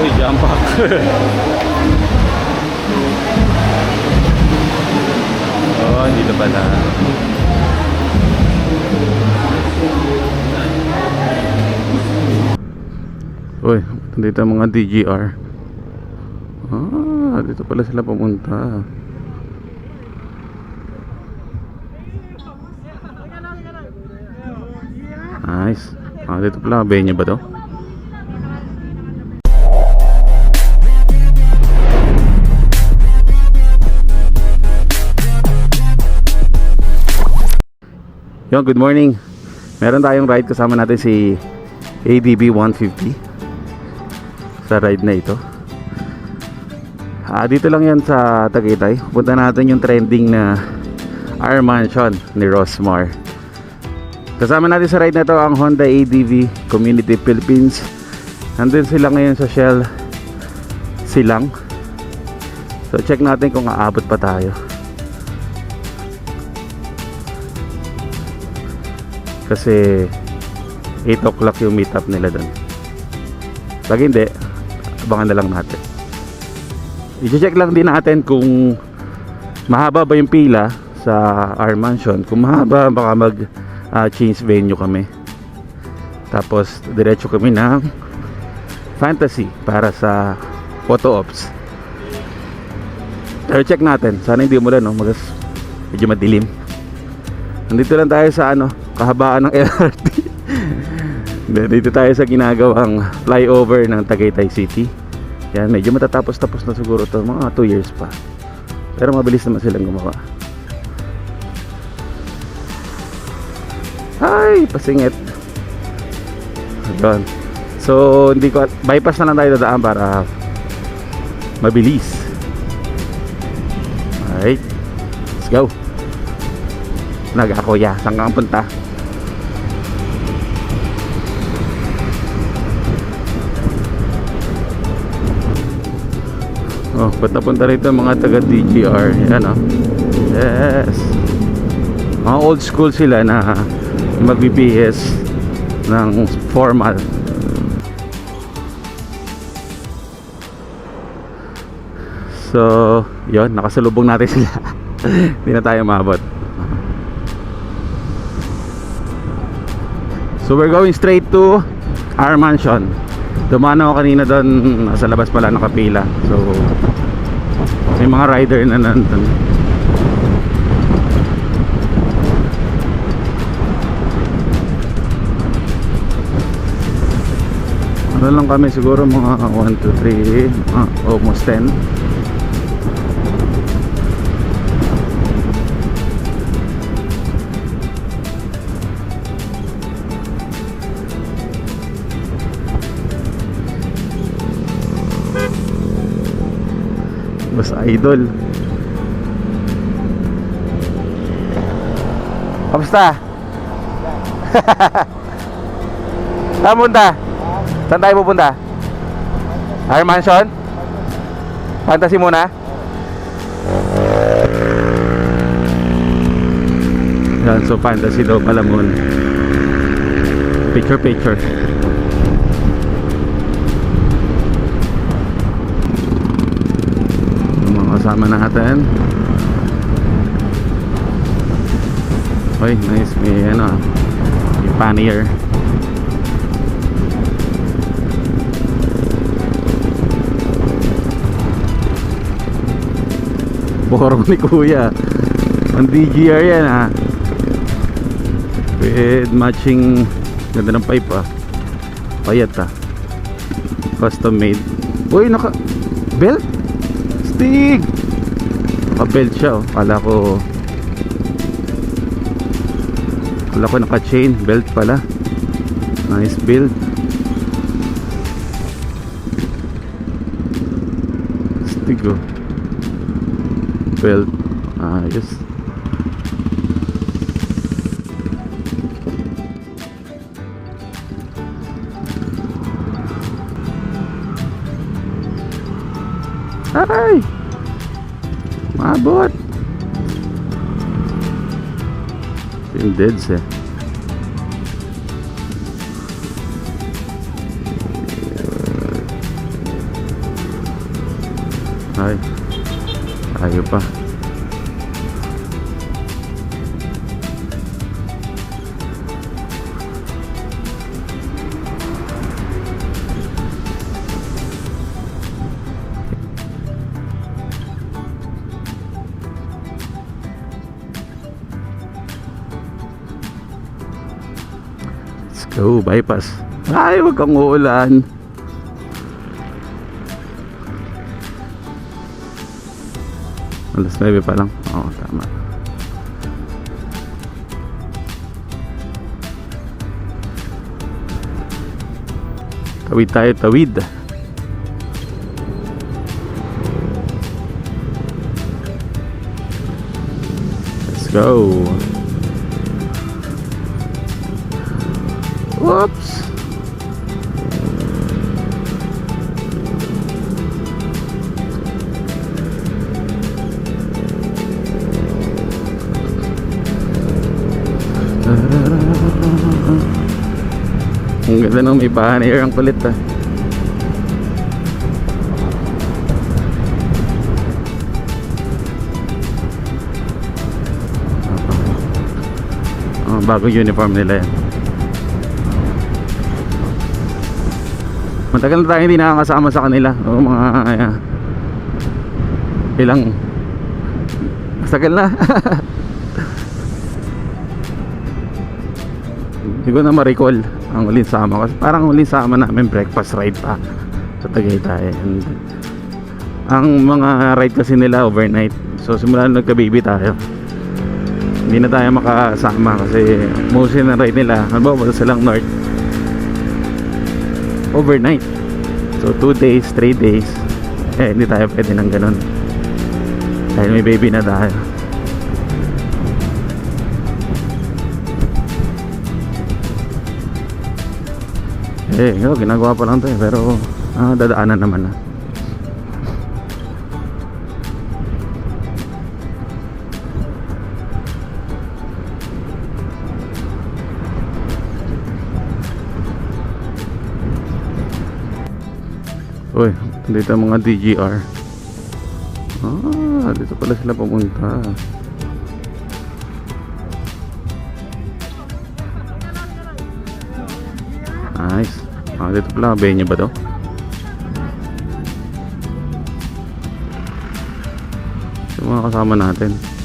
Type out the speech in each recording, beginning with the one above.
Uy, jump pack. oh, dito pala. Uy, dito ang mga DGR. Ah, dito pala sila pumunta. Nice. Ah, dito pala. Venue ba to? Yo, good morning. Meron tayong ride kasama natin si ADB 150 sa ride na ito. Ah, dito lang yan sa Tagaytay. Punta natin yung trending na R Mansion ni Rosmar. Kasama natin sa ride na to ang Honda ADV Community Philippines. Nandun sila ngayon sa Shell Silang. So check natin kung aabot pa tayo. Kasi 8 o'clock yung meetup nila doon. Pag hindi, abangan na lang natin. I-check lang din natin kung mahaba ba yung pila sa R Mansion. Kung mahaba, baka mag ah, change venue kami. Tapos, diretso kami ng fantasy para sa photo ops. Pero check natin. Sana hindi mo no? Magas, medyo madilim. Nandito lang tayo sa ano, kahabaan ng LRT. Dito tayo sa ginagawang flyover ng Tagaytay City. Yan, medyo matatapos-tapos na siguro to mga 2 years pa. Pero mabilis naman silang gumawa. Ay, pasingit. Doon. So, hindi ko bypass na lang tayo dadaan para mabilis. Alright. Let's go. Nag-akuya. Saan ka ang punta? Oh, ba't napunta rito mga taga DGR? Yan oh. Yes. Mga old school sila na mag-BPS ng formal. So, yon nakasalubong natin sila. Hindi na tayo maabot. So, we're going straight to our mansion. Dumaan ako kanina doon, nasa labas pala nakapila. So, may mga rider na nandun. Ano lang kami siguro mga 1, 2, 3, ah, almost 10. Idol. Kamusta? Saan punta? Saan tayo pupunta? Air Mansion? Fantasy muna? Yan, so fantasy daw pala muna. Picture picture. Kasama. Uy, nice. May ano, may pannier. Boro ni kuya. Ang DGR yan ha. With matching ganda ng pipe ah. Payat ah. Custom made. Uy, naka belt? Stig! Naka belt siya oh. Kala ko Kala ko naka chain belt pala. Nice build. Stig oh belt ayos ay Mabot. Yung deads eh. Ay. Ayaw pa. Go, bypass. Ay, wag kang uulan. Alas 9 pa lang. Oo, tama. Tawid tayo, tawid. Let's go. Whoops. Ang ganda ng may air ang kulit ah. Oh, bagong uniform nila yan. Matagal na tayo hindi nakakasama sa kanila. O mga uh, ilang Matagal na. Hindi ko na ma-recall ang huling sama kasi parang huling sama namin breakfast ride pa sa Tagaytay. And ang mga ride kasi nila overnight. So simula nung nagka-baby tayo. Hindi na tayo makasama kasi mostly na ride nila. Ba, silang north overnight. So 2 days, 3 days. Eh hindi tayo pwede ng ganun. Dahil may baby na tayo. Eh, yo, ginagawa pa lang to eh, pero ah, dadaanan naman na. Uy, dito mga DGR. Ah, dito pala sila pumunta. Nice. Ah, dito pala, venue ba to? Yung mga kasama natin.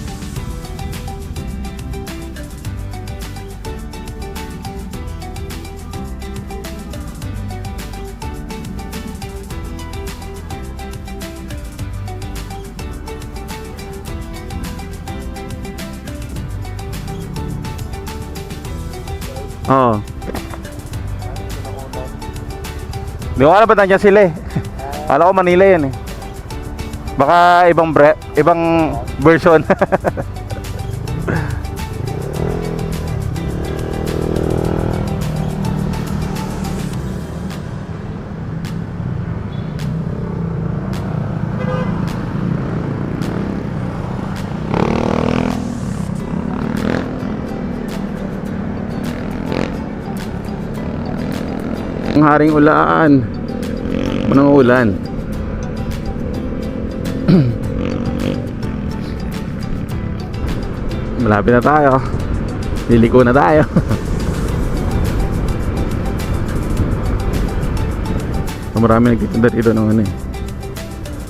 Di ko alam ba't nandiyan sila eh. Kala ko Manila yan eh. Baka ibang bre ibang version. haring ulan. Manang ulan. Malapit na tayo. Liliko na tayo. So, Marami nagtitinda dito ng ano eh.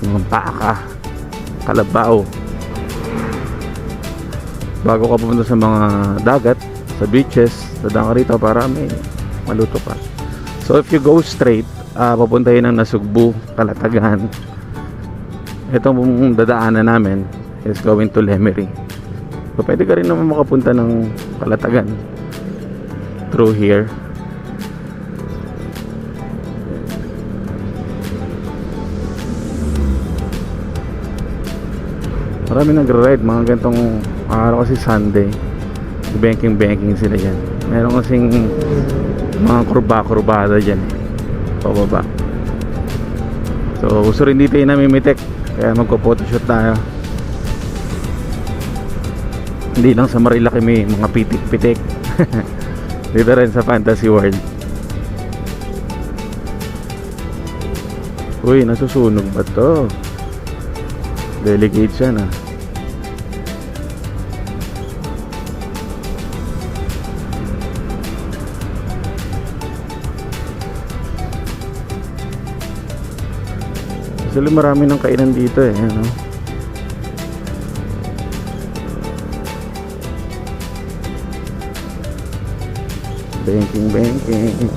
Mga baka, kalabaw. Bago ka pumunta sa mga dagat, sa beaches, dadaan ka rito para may maluto ka. So if you go straight, uh, papunta yun ng Nasugbu, Kalatagan. Itong dadaanan namin is going to Lemery. So pwede ka rin naman makapunta ng Kalatagan through here. Marami nagre-ride mga gantong araw kasi Sunday. Banking banking sila yan. Meron kasing mga kurba-kurbada dyan. Pababa. So gusto rin dito yung namimitek. Kaya magpo-photoshoot tayo. Hindi lang sa Marilaki may mga pitik-pitik. dito rin sa Fantasy World. Uy, nasusunog ba to? Delicate siya na. Actually marami ng kainan dito eh. Ano? Banking, banking.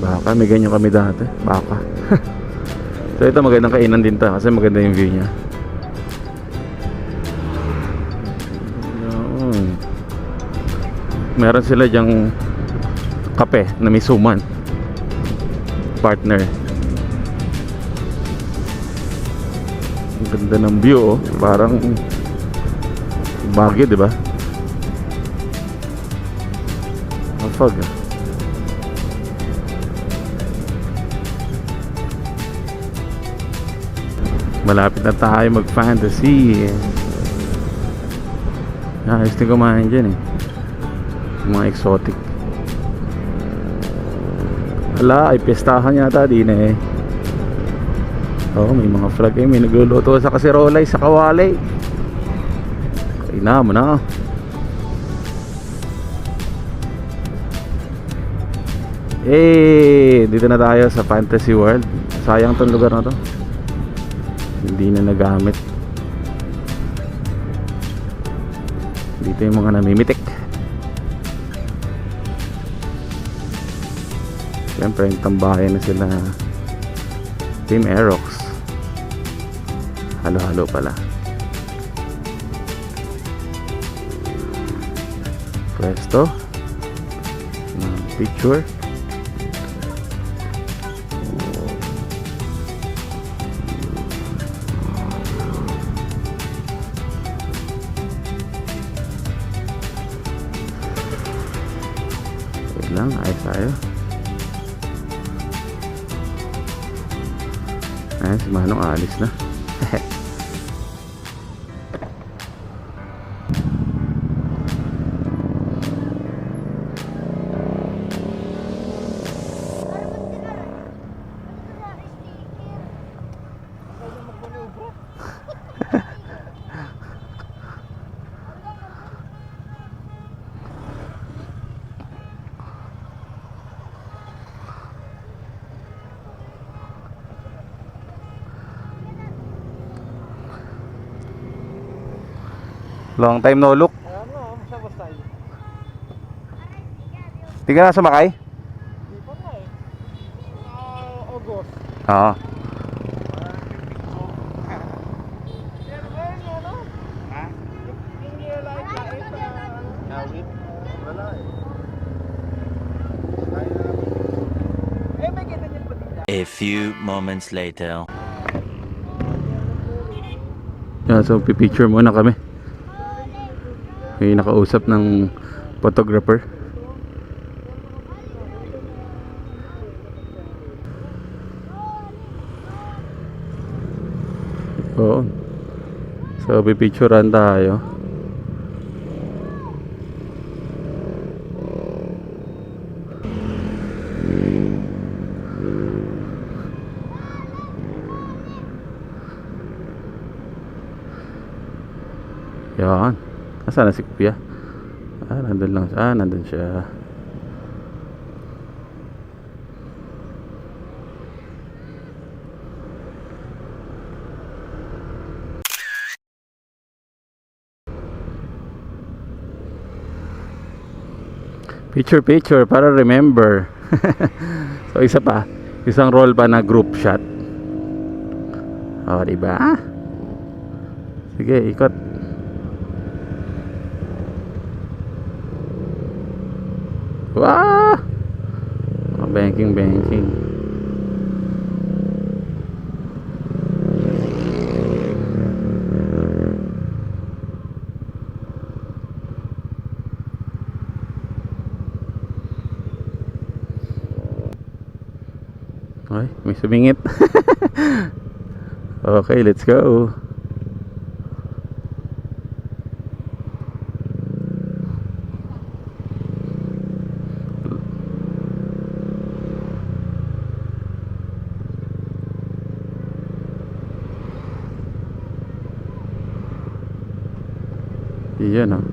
Baka, may ganyan kami dati. Baka. so ito magandang kainan din to kasi maganda yung view niya. Meron sila dyang kape na may suman. Partner. Ang ganda ng view oh. Parang Baguio, di ba? Mafag ah. Malapit na tayo mag-fantasy. Ayos din kumain dyan eh. Mga exotic. Ala, ay pestahan yata din eh. Oo, may mga flag eh. May nagluluto sa kasirolay, sa kawalay. Kaina mo na. Eh, dito na tayo sa Fantasy World. Sayang tong lugar na to. Hindi na nagamit. Dito yung mga namimitik. Siyempre, yung tambayan na sila Team Aerox. Halo-halo pala. Presto. Uh, picture. Lang, ayos tayo. Ayan, si Manong alis na. Long time no look. Ano, masama tayo. Di ka na sumakay? Di pa na eh. Ah, August. Oo. A few moments later. Yeah, so pipicture muna kami. May nakausap ng photographer. Oo. So pipicturean tayo. Yan. Nasaan na si Kuya? Ah, nandun lang. Ah, nandun siya. Picture picture para remember. so isa pa, isang roll pa na group shot. Oh, di ba? Sige, ikot. Wah! Mga banking, banking. Ay, may sumingit. okay, let's go. Yun oh.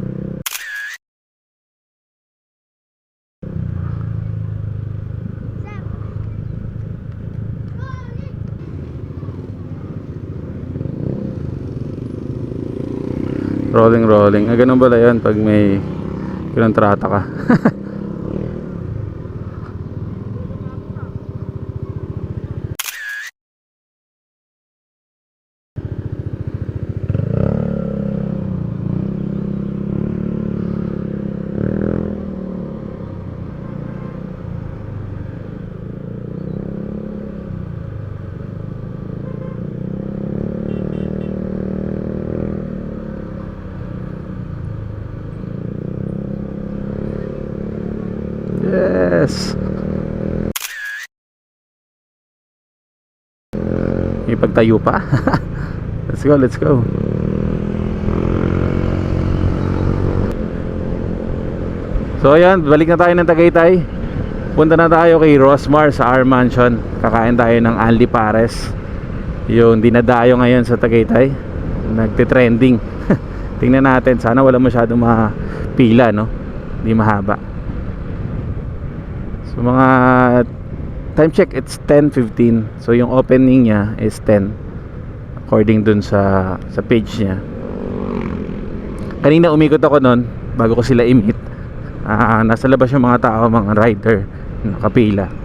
Rolling, rolling. Ah, ganun pala yun pag may kinontrata ka. Yes! May pagtayo pa. let's go, let's go. So ayan, balik na tayo ng Tagaytay. Punta na tayo kay Rosmar sa R Mansion. Kakain tayo ng Anli Pares. Yung dinadayo ngayon sa Tagaytay. Nagte-trending. Tingnan natin, sana wala masyadong mapila, no? Hindi mahaba. So mga time check it's 10:15. So yung opening niya is 10 according dun sa sa page niya. Kanina umikot ako noon bago ko sila i-meet. Ah, nasa labas yung mga tao, mga rider, nakapila.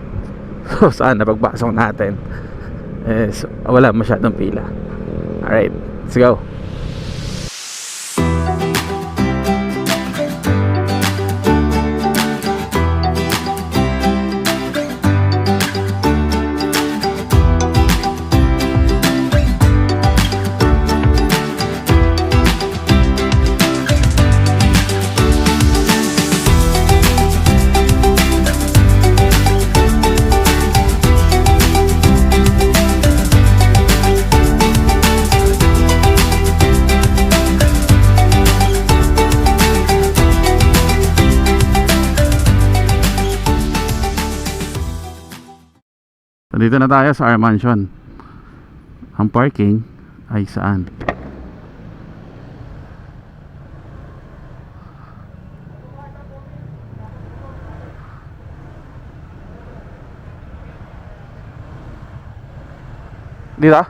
So sana pagpasok natin is wala masyadong pila. Alright, let's go. Dito na tayo sa R Mansion. Ang parking ay saan? Dito?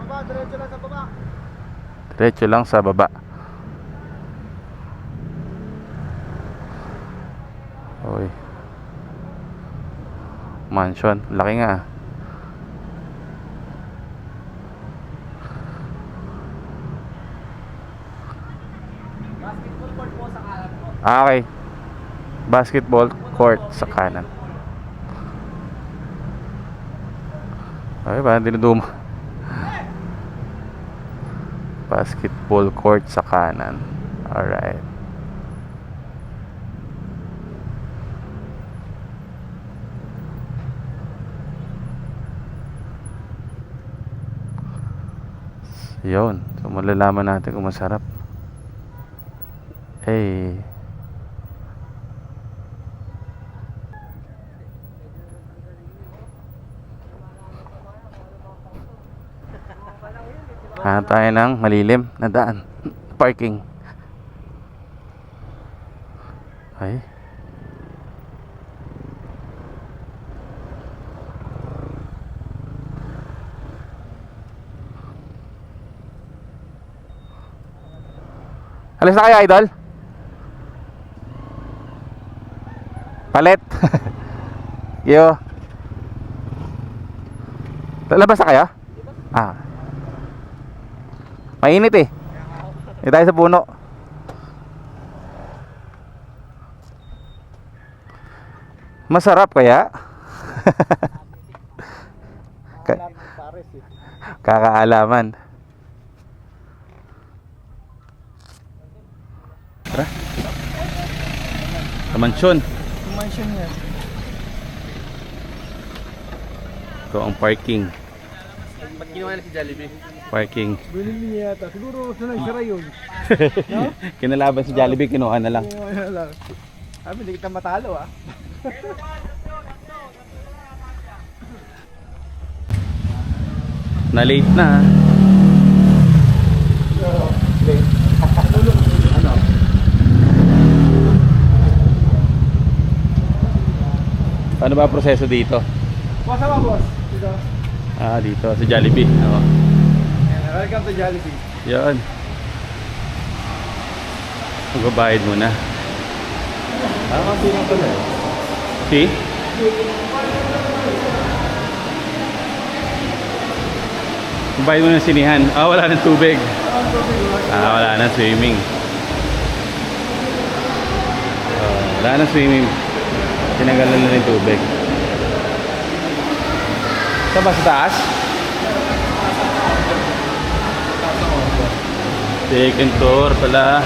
Baba, diretso lang sa baba. Diretso lang sa baba. Mansion, laki nga. Basketball court po sa kanan po. Ah, okay. Basketball court sa kanan. Okay, parang dinuduma. Basketball court sa kanan. Alright. Yun. So, malalaman natin kung masarap. Eh. Hanap tayo ng malilim na daan. Parking. Ay. Alis na kayo, idol? Palit. Yo. Lalabas na kayo? Ah. Mainit eh. Hindi tayo sa puno. Masarap kaya? Kakaalaman. Sa mansyon. Mansion yan. Ito ang parking. Ba't ginawa na si Jollibee? Parking. Binili niya yata. Siguro sanay siya yun. Kinalaban si Jollibee, kinuha na lang. Wala lang. Sabi, hindi kita matalo ah. Na late na. So, Ano ba proseso dito? Boss, sama boss. Dito. Ah, dito sa Jollibee. Ayan, Welcome to Jollibee. Yan. Magbabayad muna. Ah, kasi lang pala eh. See? Magbayad muna ng sinihan. Ah, wala nang tubig. Ah, wala nang swimming. Ah, wala nang swimming. Tinanggalan na ng tubig. Sa ba sa taas? Second tour pala.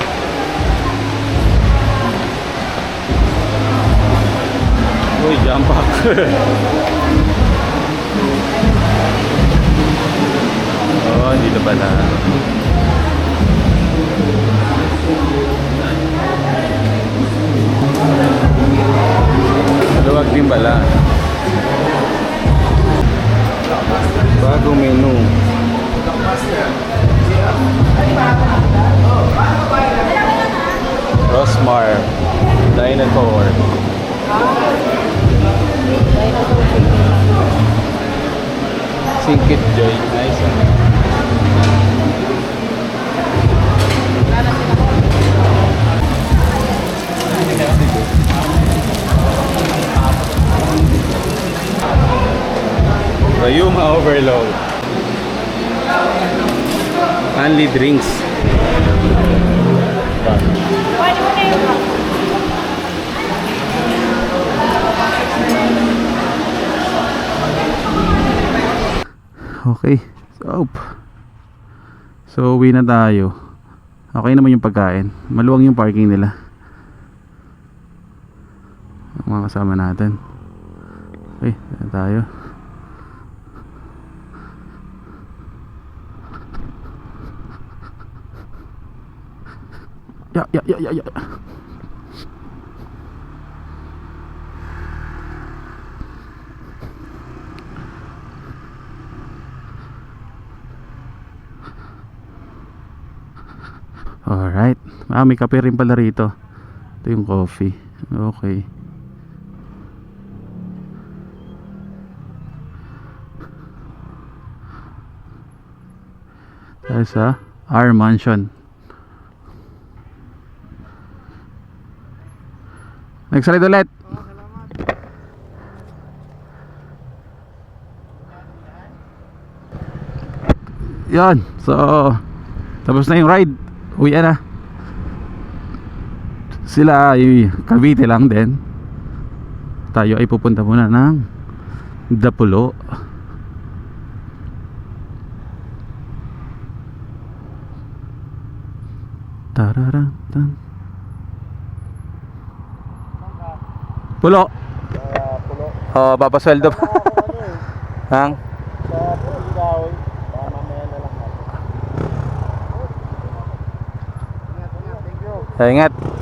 Uy, jump up. oh, dito pala. Maluwag din pala. Bagong menu. Rosmar. Dinosaur. Singkit Joy. Nice. Rayuma Overload. Only drinks. Okay. So, so uwi na tayo. Okay naman yung pagkain. Maluwang yung parking nila. Ang mga kasama natin. Okay, tayo. Ya, ya, ya, ya, ya. Alright. Ah, may kape rin pala rito. Ito yung coffee. Okay. Tayo sa R Mansion. Slide ulit. Yan. So, tapos na yung ride. Uwi na. Sila ay Cavite lang din. Tayo ay pupunta muna ng Dapulo. Tararang tan. Pulo. Sa pulo. Oh, papasweldo pa. Hang. Ingat.